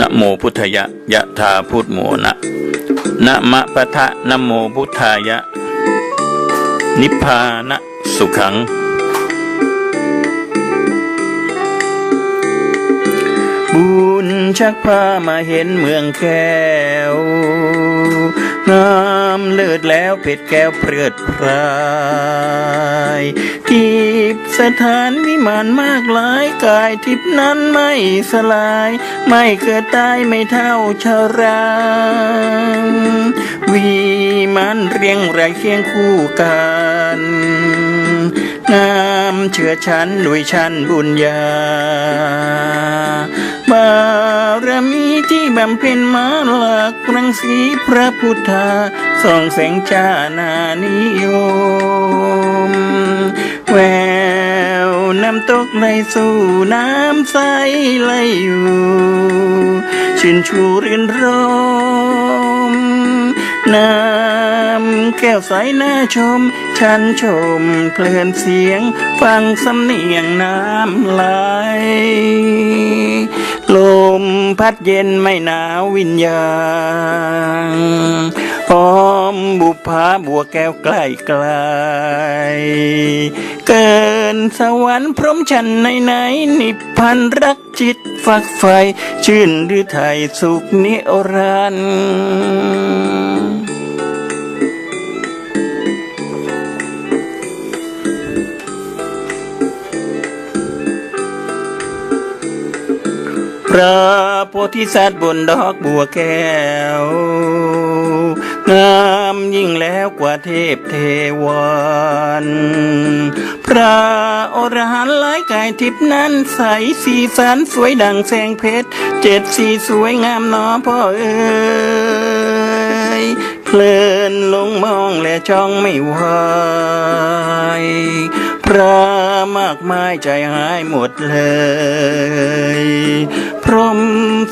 นะโมพุทธยะยะธาพุทโมนะนะมะปะทะนะโมพุทธายะ นิพพานะสุขัง บุญชักพามาเห็นเมืองแก้ว งามเลิศแล้วเพชรแก้วเพลิดเพรายทิพสถานวิมานมากหลายกายทิพนั้นไม่สลาย ไม่เกิดตายไม่เท่าชาราวีมันเรียงรายเคียงคู่กันงามเชื่อฉันด้วยฉันบุญญาบารมี ที่บำเพ็ญมาหลักรังสีพระพุทธาส่องแสงจ้านานิยม แววน้ำตกไหลสู่น้ำใสไหลอยู่ ชื่นชูรื่นรมน้ำ แก้วใสน่าชม ฉันชมเพลินเสียง ฟังสำเนียงน้ำไหลลมพัดเย็นไม่หนาววิญญาณหอมบุพาบัวแก้วใกล้ไกล เกินสวรรค์พร้อมฉันในไหนนิพพันรักจิตฝักไฟ ชื่นหรือไทยสุขนิรันดร์ ระโพธิสัตว์บนดอกบัวแก้ว งามยิ่งแล้วกว่าเทพเทวันพระอรหันต์หลายกายทิพนั้นใสสีสันสวยดังแสงเพชร เจ็ดสีสวยงามหนอพ่อเอ๋ยเพลินลงมองและจ้องไม่ไหว พระมากมายใจหายหมดเลย พรหม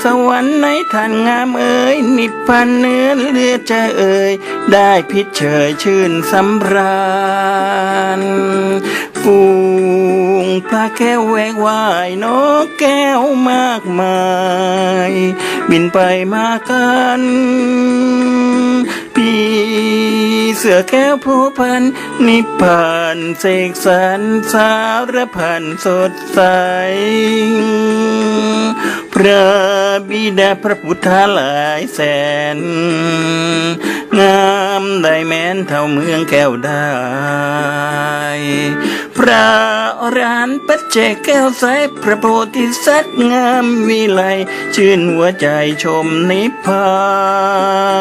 สวรรค์ในท่านงามเอ่ยนิพพานเนื้อเลือดจะเอ่ยได้พิเฉยชื่นสำราญฟูงปลาแก้วแวกวายนกแก้วมากมาย บินไปมากัน เสือแก้วผู้พัน นิพพานเสกสรรสารพันสดใส พระบิดาพระพุทธหลายแสน งามได้แม้นเท่าเมืองแก้วได้ พระอรหันต์ปัจเจกแก้วใสพระโพธิสัตว์งามวิไลชื่นหัวใจชมนิพพาน